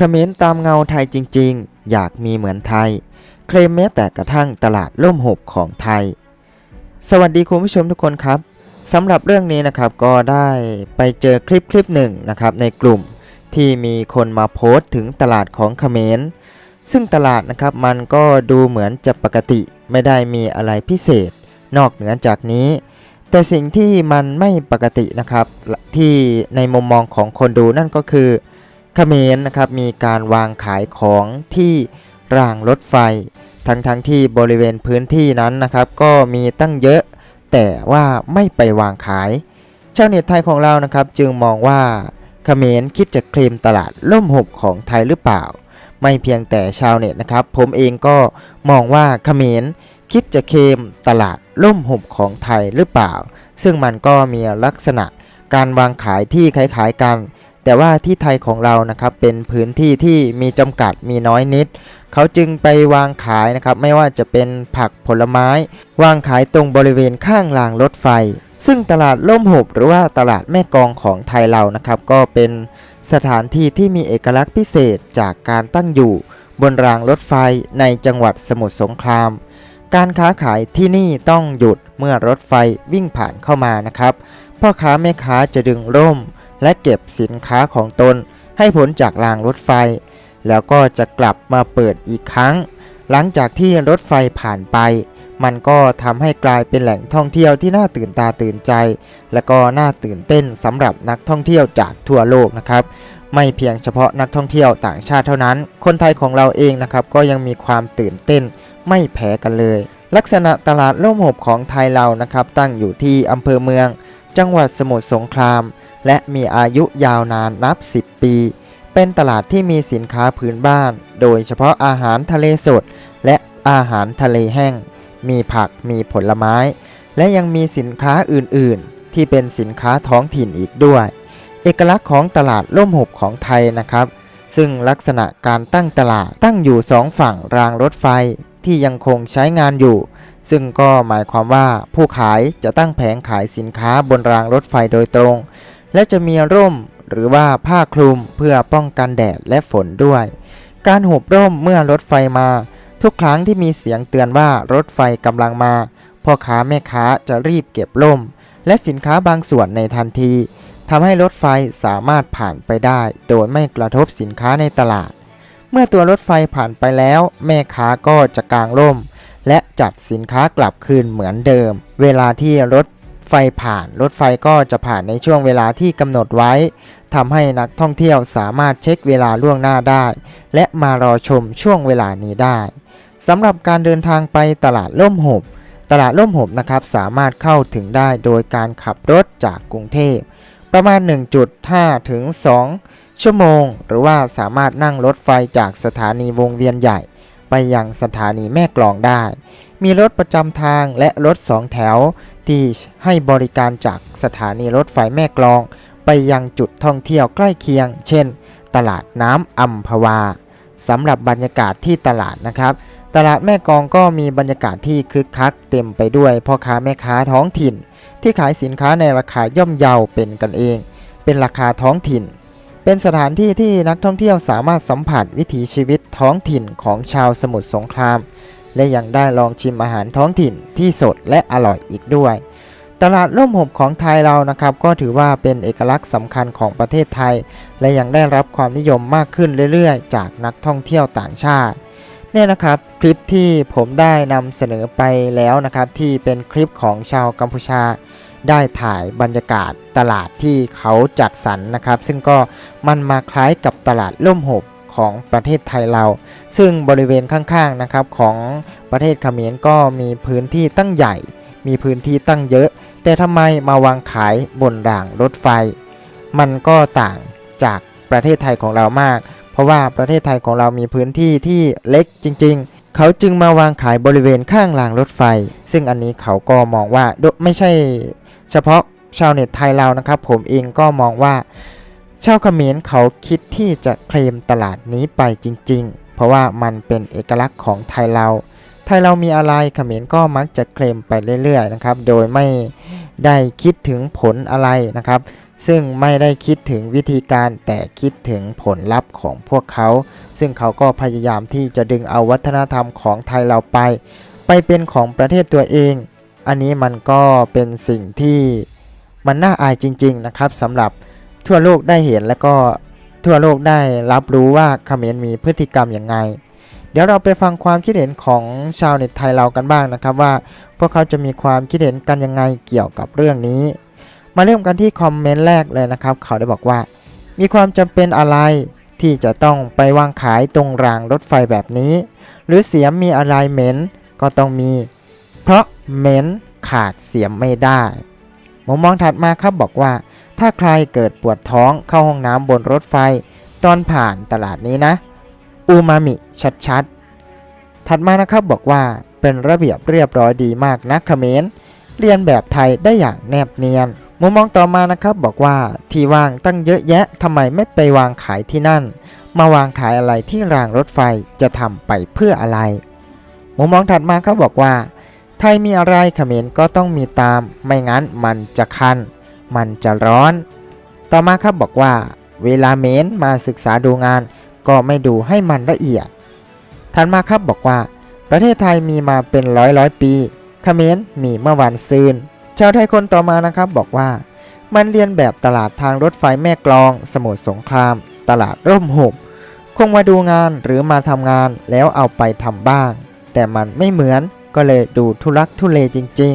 เขมรตามเงาไทยจริงๆ อยากมีเหมือนไทย เคลมแม้แต่กระทั่งตลาดล่มหบของไทย สวัสดีคุณผู้ชมทุกคนครับสำหรับเรื่องนี้นะครับก็ได้ไปเจอคลิปคลิปหนึ่งนะครับในกลุ่มที่มีคนมาโพสต์ถึงตลาดของเขมร ซึ่งตลาดนะครับมันก็ดูเหมือนจะปกติไม่ได้มีอะไรพิเศษ นอกเหนือจากนี้ แต่สิ่งที่มันไม่ปกตินะครับที่ในมุมมองของคนดูนั่นก็คือ เขมรนะครับมีการวางขายของที่รางรถไฟ ทั้งๆทที่บริเวณพื้นที่นั้นนะครับ ก็มีตั้งเยอะ แต่ว่าไม่ไปวางขายชาวเน็ตไทยของเรานะครับ จึงมองว่าเขมรคิดจะเคลมตลาดล่มหบของไทยหรือเปล่า ไม่เพียงแต่ชาวเน็ตนะครับ ผมเองก็มองว่าเขมรคิดจะเคลมตลาดล่มหบของไทยหรือเปล่า ซึ่งมันก็มีลักษณะการวางขายที่คล้ายๆกัน แต่ว่าที่ไทยของเรานะครับเป็นพื้นที่ที่มีจำกัดมีน้อยนิด เขาจึงไปวางขายนะครับไม่ว่าจะเป็นผักผลไม้ วางขายตรงบริเวณข้างรางรถไฟ ซึ่งตลาดล่มหบหรือว่าตลาดแม่กองของไทยเรานะครับก็เป็นสถานที่ที่มีเอกลักษณ์พิเศษจากการตั้งอยู่ บนรางรถไฟในจังหวัดสมุทรสงคราม การค้าขายที่นี่ต้องหยุดเมื่อรถไฟวิ่งผ่านเข้ามานะครับพ่อค้าแม่ค้าจะดึงร่ม และเก็บสินค้าของตนให้พ้นจากรางรถไฟ แล้วก็จะกลับมาเปิดอีกครั้ง หลังจากที่รถไฟผ่านไป มันก็ทำให้กลายเป็นแหล่งท่องเที่ยวที่น่าตื่นตาตื่นใจ และก็น่าตื่นเต้นสำหรับนักท่องเที่ยวจากทั่วโลกนะครับไม่เพียงเฉพาะนักท่องเที่ยวต่างชาติเท่านั้น คนไทยของเราเองนะครับก็ยังมีความตื่นเต้นไม่แพ้กันเลย ลักษณะตลาดล่มหบของไทยเรานะครับตั้งอยู่ที่อำเภอเมือง จังหวัดสมุทรสงคราม และมีอายุยาวนานนับ 10 ปี เป็นตลาดที่มีสินค้าพื้นบ้าน โดยเฉพาะอาหารทะเลสด และอาหารทะเลแห้ง มีผักมีผลไม้ และยังมีสินค้าอื่น ๆ ที่เป็นสินค้าท้องถิ่นอีกด้วย เอกลักษณ์ของตลาดล่มหบของไทยนะครับ ซึ่งลักษณะการตั้งตลาดตั้งอยู่สองฝั่งรางรถไฟที่ยังคงใช้งานอยู่ ซึ่งก็หมายความว่าผู้ขายจะตั้งแผงขายสินค้าบนรางรถไฟโดยตรง และจะมีร่มหรือว่าผ้าคลุมเพื่อป้องกันแดดและฝนด้วย การหุบร่มเมื่อรถไฟมา ทุกครั้งที่มีเสียงเตือนว่ารถไฟกำลังมา พ่อค้าแม่ค้าจะรีบเก็บร่ม และสินค้าบางส่วนในทันทีทำให้รถไฟสามารถผ่านไปได้ โดยไม่กระทบสินค้าในตลาด เมื่อตัวรถไฟผ่านไปแล้ว แม่ค้าก็จะกางร่ม และจัดสินค้ากลับคืนเหมือนเดิม เวลาที่รถ ไฟผ่าน รถไฟก็จะผ่านในช่วงเวลาที่กำหนดไว้ทำให้นักท่องเที่ยวสามารถเช็คเวลาล่วงหน้าได้ และมารอชมช่วงเวลานี้ได้สำหรับการเดินทางไปตลาดล่มหบตลาดล่มหบนะครับสามารถเข้าถึงได้โดยการขับรถจากกรุงเทพ ประมาณ 1.5 ถึง 2 ชั่วโมง หรือว่าสามารถนั่งรถไฟจากสถานีวงเวียนใหญ่ ไปยังสถานีแม่กลองได้ มีรถประจำทางและรถสองแถว ที่ให้บริการจากสถานีรถไฟแม่กลอง ไปยังจุดท่องเที่ยวใกล้เคียง เช่น ตลาดน้ำอัมพวาสำหรับบรรยากาศที่ตลาดนะครับ ตลาดแม่กลองก็มีบรรยากาศที่คึกคักเต็มไปด้วยพ่อค้าแม่ค้าท้องถิ่น ที่ขายสินค้าในราคาย่อมเยาเป็นกันเอง เป็นราคาท้องถิ่น เป็นสถานที่ที่นักท่องเที่ยวสามารถสัมผัสวิถีชีวิตท้องถิ่นของชาวสมุทรสงคราม และยังได้ลองชิมอาหารท้องถิ่นที่สดและอร่อยอีกด้วย ตลาดร่มหบของไทยเรานะครับ ก็ถือว่าเป็นเอกลักษณ์สำคัญของประเทศไทย และยังได้รับความนิยมมากขึ้นเรื่อยๆ จากนักท่องเที่ยวต่างชาติเนี่ยนะครับคลิปที่ผมได้นำเสนอไปแล้วนะครับที่เป็นคลิปของชาวกัมพูชา ได้ถ่ายบรรยากาศตลาดที่เขาจัดสรรนะครับ ซึ่งก็มันมาคล้ายกับตลาดล่มหบของประเทศไทยเรา ซึ่งบริเวณข้างๆนะครับของประเทศเขมรก็มีพื้นที่ตั้งใหญ่ มีพื้นที่ตั้งเยอะ แต่ทำไมมาวางขายบนรางรถไฟ มันก็ต่างจากประเทศไทยของเรามาก เพราะว่าประเทศไทยของเรามีพื้นที่ที่เล็กจริง ๆเขาจึงมาวางขายบริเวณข้างรางรถไฟ ซึ่งอันนี้เขาก็มองว่าไม่ใช่ เฉพาะชาวเน็ตไทยเรานะครับ ผมเองก็มองว่าชาวเขมรเขาคิดที่จะเคลมตลาดนี้ไปจริง ๆ เพราะว่ามันเป็นเอกลักษณ์ของไทยเรา ไทยเรามีอะไรเขมรก็มักจะเคลมไปเรื่อยๆนะครับ โดยไม่ได้คิดถึงผลอะไรนะครับ ซึ่งไม่ได้คิดถึงวิธีการแต่คิดถึงผลลัพธ์ของพวกเขา ซึ่งเขาก็พยายามที่จะดึงเอาวัฒนธรรมของไทยเราไป ไปเป็นของประเทศตัวเอง อันนี้มันก็เป็นสิ่งที่มันน่าอายจริง ๆ นะครับสำหรับทั่วโลกได้เห็นและก็ทั่วโลกได้รับรู้ว่าเขมรมีพฤติกรรมอย่างไง เดี๋ยวเราไปฟังความคิดเห็นของชาวเน็ตไทยเรากันบ้างนะครับว่า พวกเขาจะมีความคิดเห็นกันยังไงเกี่ยวกับเรื่องนี้ มาเริ่มกันที่คอมเมนต์แรกเลยนะครับ เขาได้บอกว่า มีความจำเป็นอะไรที่จะต้องไปวางขายตรงรางรถไฟแบบนี้ หรือเสียมมีอะไรเหม็นก็ต้องมี เพราะเหม็นขาดเสียมไม่ได้มุมมองถัดมาครับบอกว่า ถ้าใครเกิดปวดท้องเข้าห้องน้ำบนรถไฟ ตอนผ่านตลาดนี้นะ อูมามิชัดๆ ถัดมานะครับบอกว่าเป็นระเบียบเรียบร้อยดีมากนะเขมรเรียนแบบไทยได้อย่างแนบเนียน มุมมองต่อมานะครับบอกว่าที่ว่างตั้งเยอะแยะทำไมไม่ไปวางขายที่นั่น มาวางขายอะไรที่รางรถไฟจะทำไปเพื่ออะไร มุมมองถัดมาเขาบอกว่า ไทยมีอะไรเขมรก็ต้องมีตาม ไม่งั้นมันจะคัน มันจะร้อน ต่อมาครับบอกว่า เวลาเมนมาศึกษาดูงาน ก็ไม่ดูให้มันละเอียด ถัดมาครับบอกว่า ประเทศไทยมีมาเป็นร้อยร้อยปีเขมรมีเมื่อวันซืนชาวไทยคนต่อมานะครับบอกว่า มันเรียนแบบตลาดทางรถไฟแม่กลอง สมุทรสงคราม ตลาดร่มหุบคงมาดูงานหรือมาทำงานแล้วเอาไปทำบ้าง แต่มันไม่เหมือน ก็เลยดูทุลักทุเลจริง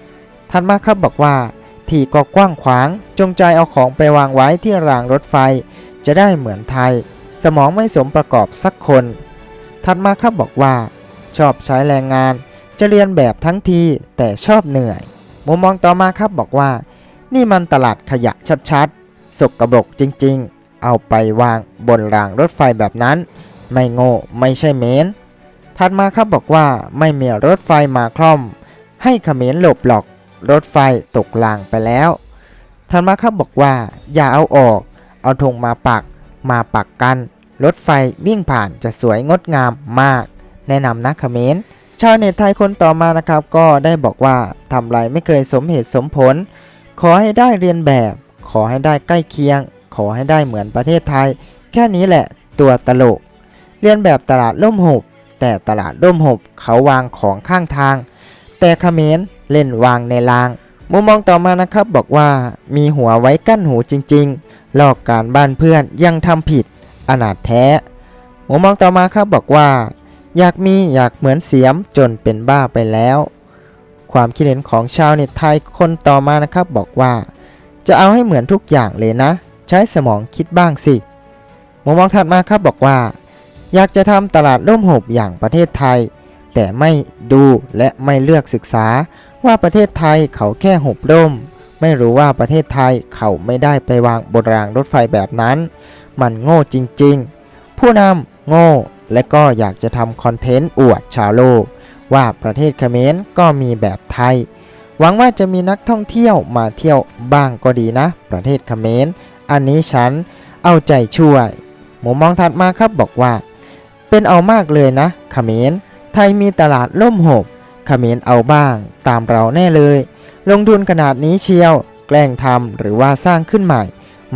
ๆทันมาครับบอกว่าที่ก็กว้างขวาง จงใจเอาของไปวางไว้ที่รางรถไฟ จะได้เหมือนไทย สมองไม่สมประกอบสักคนถัดมาครับบอกว่า ชอบใช้แรงงาน จะเรียนแบบทั้งทีแต่ชอบเหนื่อย มุมมองต่อมาครับบอกว่า นี่มันตลาดขยะชัดๆ สกปรกจริงๆ เอาไปวางบนรางรถไฟแบบนั้น ไม่โง่ไม่ใช่เมน ถัดมาครับบอกว่าไม่มีรถไฟมาคล่อม ให้เขมรหลบหลอก รถไฟตกรางไปแล้วถัดมาครับบอกว่า อย่าเอาออก เอาธงมาปัก มาปักกัน รถไฟวิ่งผ่านจะสวยงดงามมาก แนะนำนะเขมรชาวเน็ตไทยคนต่อมานะครับ ก็ได้บอกว่าทำไรไม่เคยสมเหตุสมผล ขอให้ได้เรียนแบบ ขอให้ได้ใกล้เคียง ขอให้ได้เหมือนประเทศไทย แค่นี้แหละตัวตลก เรียนแบบตลาดล่มหุบ แต่ตลาดร่มหบเขาวางของข้างทาง แต่เขมรเล่นวางในราง มุมมองต่อมานะครับบอกว่ามีหัวไว้กั้นหูจริงๆ หลอกการบ้านเพื่อนยังทำผิดอนาถแท้ มุมมองต่อมาครับบอกว่า อยากมีอยากเหมือนเสียมจนเป็นบ้าไปแล้ว ความคิดเห็นของชาวเน็ตไทยคนต่อมานะครับบอกว่า จะเอาให้เหมือนทุกอย่างเลยนะ ใช้สมองคิดบ้างสิมุมมองถัดมาครับบอกว่า อยากจะทำตลาดร่มหบอย่างประเทศไทย แต่ไม่ดูและไม่เลือกศึกษา ว่าประเทศไทยเขาแค่หบร่ม ไม่รู้ว่าประเทศไทยเขาไม่ได้ไปวางบนรางรถไฟแบบนั้น มันโง่จริงๆ ผู้นำโง่และก็อยากจะทำคอนเทนต์อวดชาวโลก ว่าประเทศเขมรก็มีแบบไทย หวังว่าจะมีนักท่องเที่ยวมาเที่ยวบ้างก็ดีนะ ประเทศเขมรอันนี้ฉันเอาใจช่วย หมูมองถัดมาครับบอกว่า เป็นเอามากเลยนะเขมร ไทยมีตลาดล่มหบเขมรเอาบ้าง ตามเราแน่เลย ลงทุนขนาดนี้เชียว แกล้งทำหรือว่าสร้างขึ้นใหม่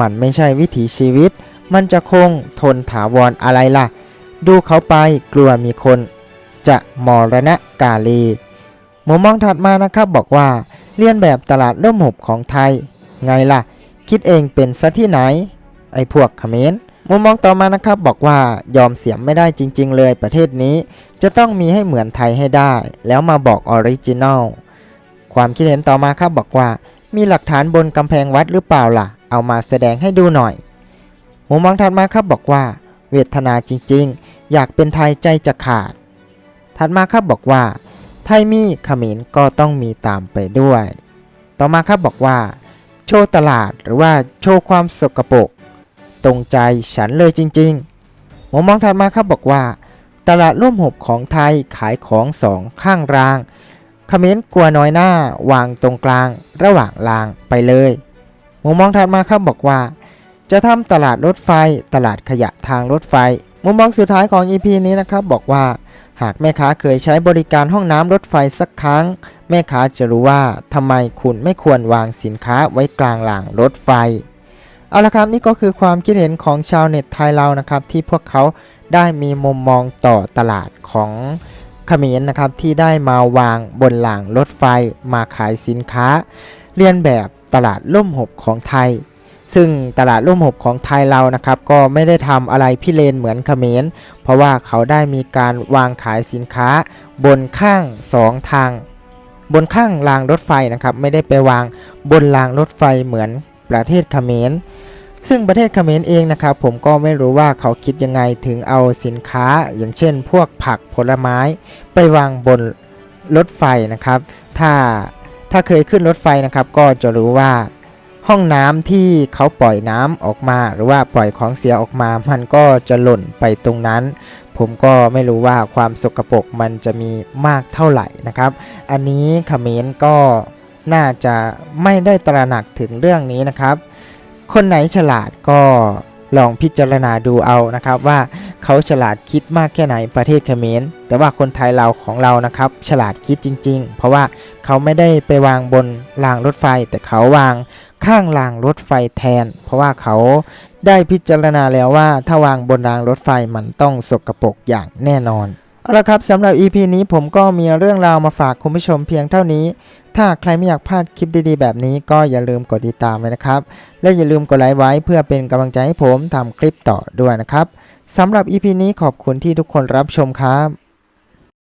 มันไม่ใช่วิถีชีวิต มันจะคงทนถาวรอะไรล่ะ ดูเขาไปกลัวมีคน จะมรณะกาลีมุมมองถัดมานะครับบอกว่าเลียนแบบตลาดร่มหบของไทย ไงล่ะ คิดเองเป็นซะที่ไหน ไอ้พวกเขมร มุมมองต่อมานะครับบอกว่ายอมเสียมไม่ได้จริง ๆ เลยประเทศนี้ จะต้องมีให้เหมือนไทยให้ได้ แล้วมาบอกออริจินอลความคิดเห็นต่อมาครับบอกว่า มีหลักฐานบนกำแพงวัดหรือเปล่าล่ะ เอามาแสดงให้ดูหน่อย มุมมองถัดมาครับบอกว่า เวทนาจริง ๆ อยากเป็นไทยใจจะขาด ถัดมาครับบอกว่า ไทยมีขมรก็ต้องมีตามไปด้วย ต่อมาครับบอกว่า โชว์ตลาดหรือว่าโชว์ความสกปรก ตรงใจฉันเลยจริงๆมุมมองถัดมาครับบอกว่า ตลาดร่วมหบของไทยขายของสองข้างรางเขมรกลัวน้อยหน้าวางตรงกลางระหว่างรางไปเลยมุมมองถัดมาครับบอกว่า จะทำตลาดรถไฟ ตลาดขยะทางรถไฟ มุมมองสุดท้ายของ EP นี้นะครับบอกว่า หากแม่ค้าเคยใช้บริการห้องน้ำรถไฟสักครั้ง แม่ค้าจะรู้ว่าทำไมคุณไม่ควรวางสินค้าไว้กลางรางรถไฟ เอาละครับนี่ก็คือความคิดเห็นของชาวเน็ตไทยเรานะครับ ที่พวกเขาได้มีมุมมองต่อตลาดของเขมรนะครับที่ได้มาวางบนหลังรถไฟมาขายสินค้า เรียนแบบตลาดล่มหบของไทย ซึ่งตลาดล่มหบของไทยเรานะครับก็ไม่ได้ทำอะไรพิเรนเหมือนเขมร เพราะว่าเขาได้มีการวางขายสินค้า บนข้างสองทาง บนข้างรางรถไฟนะครับไม่ได้ไปวางบนรางรถไฟเหมือน ประเทศเขมร ซึ่งประเทศเขมรเองนะครับผมก็ไม่รู้ว่าเขาคิดยังไงถึงเอาสินค้า อย่างเช่น พวกผักผลไม้ไปวางบนรถไฟนะครับ ถ้าถ้าเคยขึ้นรถไฟนะครับ ก็จะรู้ว่าห้องน้ำที่เขาปล่อยน้ำออกมา หรือว่าปล่อยของเสียออกมา มันก็จะหล่นไปตรงนั้น ผมก็ไม่รู้ว่าความสกรปรกมันจะมีมากเท่าไหร่นะครับ อันนี้เขมรก็ น่าจะไม่ได้ตระหนักถึงเรื่องนี้นะครับ คนไหนฉลาดก็ลองพิจารณาดูเอานะครับว่าเขาฉลาดคิดมากแค่ไหนประเทศเขมร แต่ว่าคนไทยเราของเรานะครับ ฉลาดคิดจริง ๆ เพราะว่าเขาไม่ได้ไปวางบนรางรถไฟ แต่เขาวางข้างรางรถไฟแทน เพราะว่าเขาได้พิจารณาแล้วว่าถ้าวางบนรางรถไฟมันต้องสกปรกอย่างแน่นอน เอาละครับสำหรับ EP นี้ผมก็มีเรื่องราวมาฝากคุณผู้ชมเพียงเท่านี้ ถ้าใครไม่อยากพลาดคลิปดีๆ แบบนี้ก็อย่าลืมกดติดตามไว้นะครับ และอย่าลืมกดไลค์ไว้เพื่อเป็นกำลังใจให้ผมทำคลิปต่อด้วยนะครับสำหรับ EP นี้ขอบคุณที่ทุกคนรับชมครับ